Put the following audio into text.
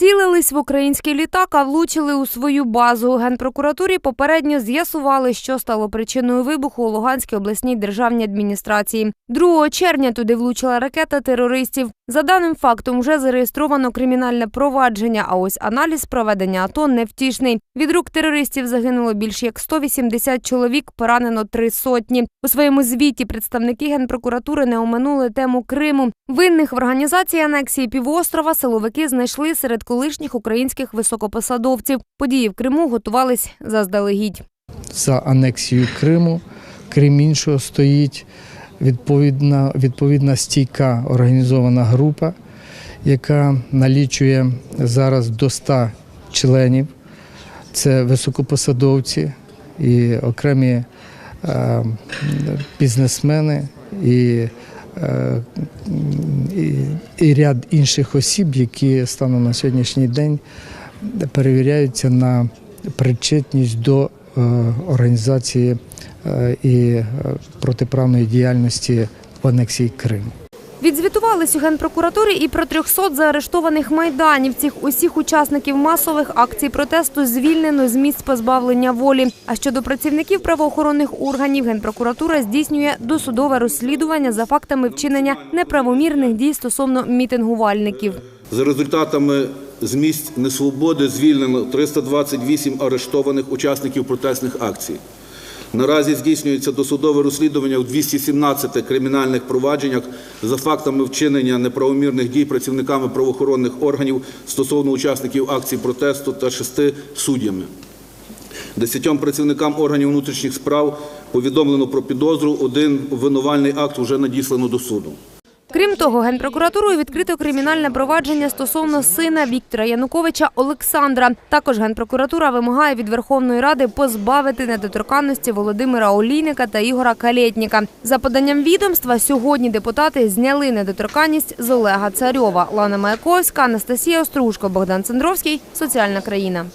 Цілились в український літак, а влучили у свою базу. У Генпрокуратурі попередньо з'ясували, що стало причиною вибуху у Луганській обласній державній адміністрації. 2 червня туди влучила ракета терористів. За даним фактом, вже зареєстровано кримінальне провадження. А ось аналіз проведення АТО невтішний. Від рук терористів загинуло більш як 180 чоловік, поранено три сотні. У своєму звіті представники генпрокуратури не оминули тему Криму. Винних в організації анексії півострова силовики знайшли серед колишніх українських високопосадовців. Події в Криму готувались заздалегідь. за анексію Криму. Крім іншого, стоїть відповідна, відповідна стійка організована група, яка налічує зараз до 100 членів. Це високопосадовці і окремі е, бізнесмени і, е, і, і ряд інших осіб, які станом на сьогоднішній день перевіряються на причетність до організації е, і е, протиправної діяльності в анексії Криму. Відзвітувались у генпрокуратурі і про 300 заарештованих майданівців. Усіх учасників масових акцій протесту звільнено з місць позбавлення волі. А щодо працівників правоохоронних органів, генпрокуратура здійснює досудове розслідування за фактами вчинення неправомірних дій стосовно мітингувальників. За результатами з місць несвободи звільнено 328 арештованих учасників протестних акцій. Наразі здійснюється досудове розслідування у 217 кримінальних провадженнях за фактами вчинення неправомірних дій працівниками правоохоронних органів стосовно учасників акцій протесту та шести суддями. Десятьом працівникам органів внутрішніх справ повідомлено про підозру. Один обвинувальний акт вже надіслано до суду. Крім того, генпрокуратурою відкрито кримінальне провадження стосовно сина Віктора Януковича Олександра. Також генпрокуратура вимагає від Верховної Ради позбавити недоторканності Володимира Олійника та Ігора Калєтніка. За поданням відомства, сьогодні депутати зняли недоторканність з Олега Царьова, Лана Маяковська, Анастасія Острушко, Богдан Цендровський. Соціальна країна.